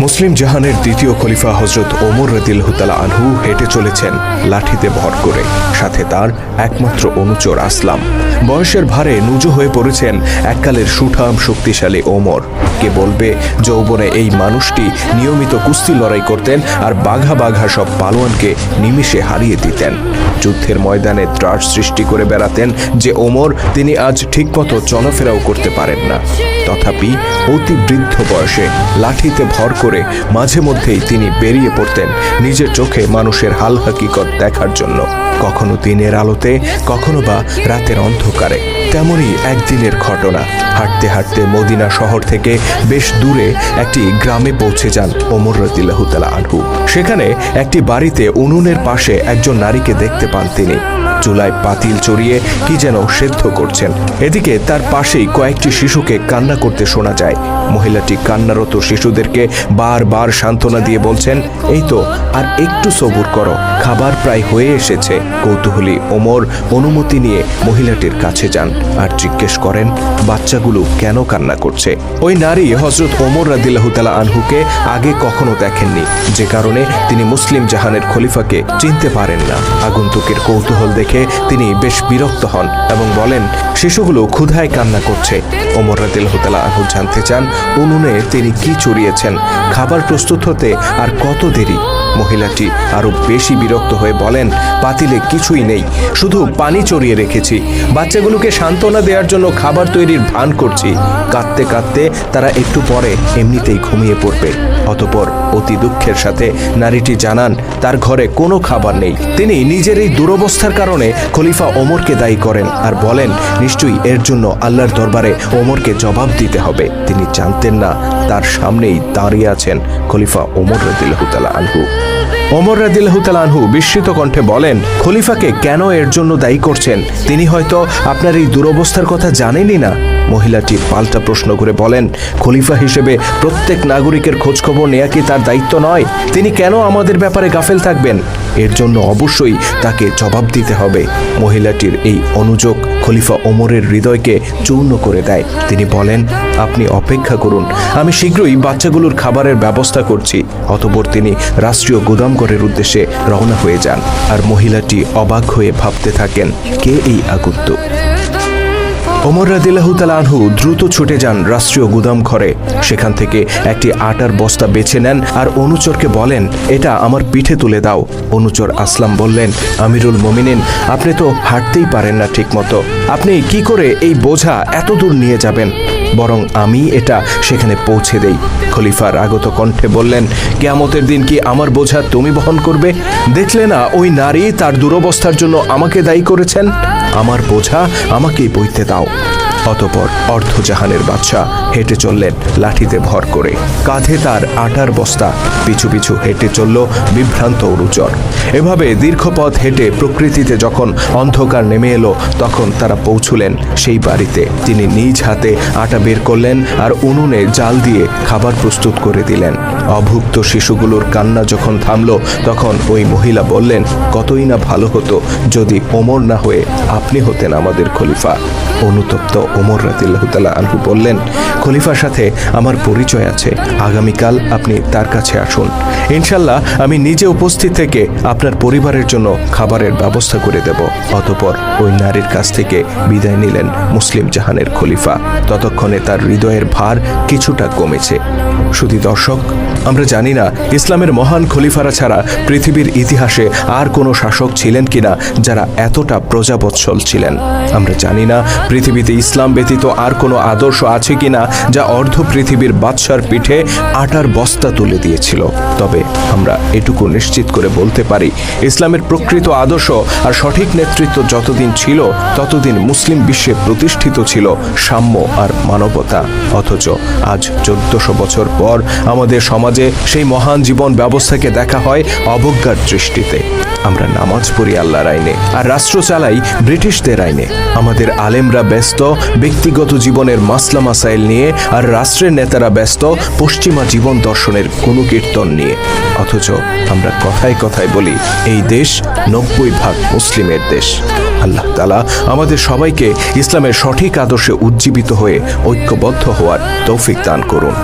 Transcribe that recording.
মুসলিম জাহানের দ্বিতীয় খলিফা হজরত ওমর রদিল্লাহতালা আনহু হেঁটে চলেছেন লাঠিতে ভর করে। সাথে তার একমাত্র অনুচর আসলাম। বয়সের ভারে নুজু হয়ে পড়েছেন এককালের সুঠাম শক্তিশালী ওমর। কে বলবে, যৌবনে এই মানুষটি নিয়মিত কুস্তি লড়াই করতেন আর বাঘা বাঘা সব পালোয়ানকে নিমিষে হারিয়ে দিতেন। যুদ্ধের ময়দানে ত্রাস সৃষ্টি করে বেড়াতেন যে ওমর, তিনি আজ ঠিকমতো চলাফেরাও করতে পারেন না। তথাপি অতি বৃদ্ধ বয়সে লাঠিতে ভর করে মাঝে মধ্যেই তিনি বেরিয়ে পড়তেন নিজের চোখে মানুষের হাল হাকিকত দেখার জন্য। কখনো দিনের আলোতে, কখনো বা রাতের অন্ধকারে। তেমনই একদিনের ঘটনা। হাঁটতে হাঁটতে মদিনা শহর থেকে বেশ দূরে একটি গ্রামে পৌঁছে যান ওমর রদিল্লাহুতালা আনহু। সেখানে একটি বাড়িতে উনুনের পাশে একজন নারীকে দেখতে পান তিনি। চুলায় পাতিল চড়িয়ে কি যেন সেদ্ধ করছেন। এদিকে তার পাশেই কয়েকটি শিশুকে কান্না করতে শোনা যায়। মহিলাটি কান্নারত শিশুদেরকে বারবার সান্ত্বনা দিয়ে বলছেন, এই তো, আর একটু সবুর করো। খাবার প্রায় হয়ে এসেছে। কৌতূহলী ওমর অনুমতি নিয়ে মহিলাটির কাছে যান আর জিজ্ঞেস করেন, বাচ্চাগুলো কেন কান্না করছে? ওই নারী হজরত ওমর রাদিল্লাহতালা আনহুকে আগে কখনো দেখেননি। যে কারণে তিনি মুসলিম জাহানের খলিফাকে চিনতে পারেন না। আগন্তুকের কৌতূহল দেখে তিনি বেশ বিরক্ত হন এবং বলেন, শিশুগুলো ক্ষুধায় কান্না করছে। ওমর রাদিল্লাহতালা আনহু জানতে চান, উনুনে তিনি কি চড়িয়েছেন? খাবার প্রস্তুত হতে আর কত দেরি? মহিলাটি আরও বেশি বিরক্ত হয়ে বলেন পাতিলে কিছুই নেই, শুধু পানি চড়িয়ে রেখেছি। বাচ্চাগুলোকে সান্ত্বনা দেওয়ার জন্য খাবার তৈরির ভান করছি। কাঁদতে কাঁদতে তারা একটু পরে এমনিতেই ঘুমিয়ে পড়বে। অতপর অতি দুঃখের সাথে নারীটি জানান, তার ঘরে কোনো খাবার নেই। তিনি নিজের এই দুরবস্থার কারণে খলিফা ওমরকে দায়ী করেন আর বলেন, নিশ্চয়ই এর জন্য আল্লাহর দরবারে ওমরকে জবাব দিতে হবে। তিনি জানতেন না, তার সামনেই দাঁড়িয়ে আছেন খলিফা ওমর রদিল্লাহতালা আনহু। ওমর রাদিল্লাহতালা আনহু বিস্মিত কণ্ঠে বলেন, খলিফাকে কেন এর জন্য দায়ী করছেন? তিনি হয়তো আপনার এই দুরবস্থার কথা জানেনই না। মহিলাটি পাল্টা প্রশ্ন করে বলেন, খলিফা হিসেবে প্রত্যেক নাগরিকের খোঁজখবর নেওয়া কি তার দায়িত্ব নয়? তিনি কেন আমাদের ব্যাপারে গাফেল থাকবেন? এর জন্য অবশ্যই তাকে জবাব দিতে হবে। মহিলাটির এই অনুযোগ খলিফা ওমরের হৃদয়কে চূর্ণ করে দেয়। তিনি বলেন, আপনি অপেক্ষা করুন, আমি শীঘ্রই বাচ্চাগুলোর খাবারের ব্যবস্থা করছি। অতপর তিনি রাষ্ট্রীয় গুদামঘরের উদ্দেশ্যে রওনা হয়ে যান। আর মহিলাটি অবাক হয়ে ভাবতে থাকেন, কে এই আগন্তুক? ওমর রাদিল্লাহতাল আনহু দ্রুত ছুটে যান রাষ্ট্রীয় গুদাম ঘরে। সেখান থেকে একটি আটার বস্তা বেছে নেন আর অনুচরকে বলেন, এটা আমার পিঠে তুলে দাও। অনুচর আসলাম বললেন, আমিরুল মমিনিন, আপনি তো হাঁটতেই পারেন না ঠিকমতো। আপনি কি করে এই বোঝা এত দূর নিয়ে যাবেন? বরং আমি এটা সেখানে পৌঁছে দেই। খলিফার আগত কণ্ঠে বললেন, কেয়ামতের দিন কি আমার বোঝা তুমি বহন করবে? দেখলে না, ওই নারী তার দুরবস্থার জন্য আমাকে দায়ী করেছেন? আমার বোঝা আমাকেই বইতে দাও। অতপর অর্ধজাহানের বাদশাহ হেঁটে চললেন লাঠিতে ভর করে। কাঁধে তার আটার বস্তা, পিছু পিছু হেঁটে চলল বিভ্রান্ত অরুচর এভাবে দীর্ঘ পথ হেঁটে প্রকৃতিতে যখন অন্ধকার নেমে এলো, তখন তারা পৌঁছলেন সেই বাড়িতে। তিনি নিজ হাতে আটা বের করলেন আর উনুনে জাল দিয়ে খাবার প্রস্তুত করে দিলেন। অভুক্ত শিশুগুলোর কান্না যখন থামলো, তখন ওই মহিলা বললেন, কতই না ভালো হতো যদি ওমর না হয়ে আপনি হতেন আমাদের খলিফা। অনুতপ্ত ওমর রাতিল্লাহতালা আনহু বললেন, খলিফার সাথে আমার পরিচয় আছে। আগামীকাল আপনি তার কাছে আসুন। ইনশাল্লাহ আমি নিজে উপস্থিত থেকে আপনার পরিবারের জন্য খাবারের ব্যবস্থা করে দেব। অতপর ওই নারীর কাছ থেকে বিদায় নিলেন মুসলিম জাহানের খলিফা। ততক্ষণে তার হৃদয়ের ভার কিছুটা কমেছে। শুধু দর্শক, আমরা জানি না ইসলামের মহান খলিফারা ছাড়া পৃথিবীর ইতিহাসে আর কোনো শাসক ছিলেন কিনা যারা এতটা প্রজাবৎসল ছিলেন। আমরা জানি না পৃথিবীতে ইসলাম ব্যতীত আর কোনো আদর্শ আছে কিনা যা অর্ধ পৃথিবীর বাদশার পিঠে আটার বস্তা তুলে দিয়েছিল। তবে আমরা এটুকু নিশ্চিত করে বলতে পারি, ইসলামের প্রকৃত আদর্শ আর সঠিক নেতৃত্ব যতদিন ছিল, ততদিন মুসলিম বিশ্বে প্রতিষ্ঠিত ছিল সাম্য আর মানবতা। অথচ আজ চোদ্দশো বছর পর আমাদের সমাজে সেই মহান জীবন ব্যবস্থাকে দেখা হয় অবজ্ঞার দৃষ্টিতে। আমরা নামাজ পড়ি আল্লাহর আইনে, আর রাষ্ট্র চালাই ব্রিটিশদের আইনে। আমাদের আলেমরা ব্যস্ত, ব্যক্তিগত জীবনের মাসলা মাসাইল নিয়ে, আর রাষ্ট্রের নেতারা ব্যস্ত, পশ্চিমা জীবন দর্শনের কোনো কীর্তন নিয়ে। অথচ আমরা কথায় কথায় বলি, এই দেশ নব্বই ভাগ মুসলিমের দেশ। আল্লাহ তালা আমাদের সবাইকে ইসলামের সঠিক আদর্শে উজ্জীবিত হয়ে ঐক্যবদ্ধ হওয়ার তৌফিক দান করুন।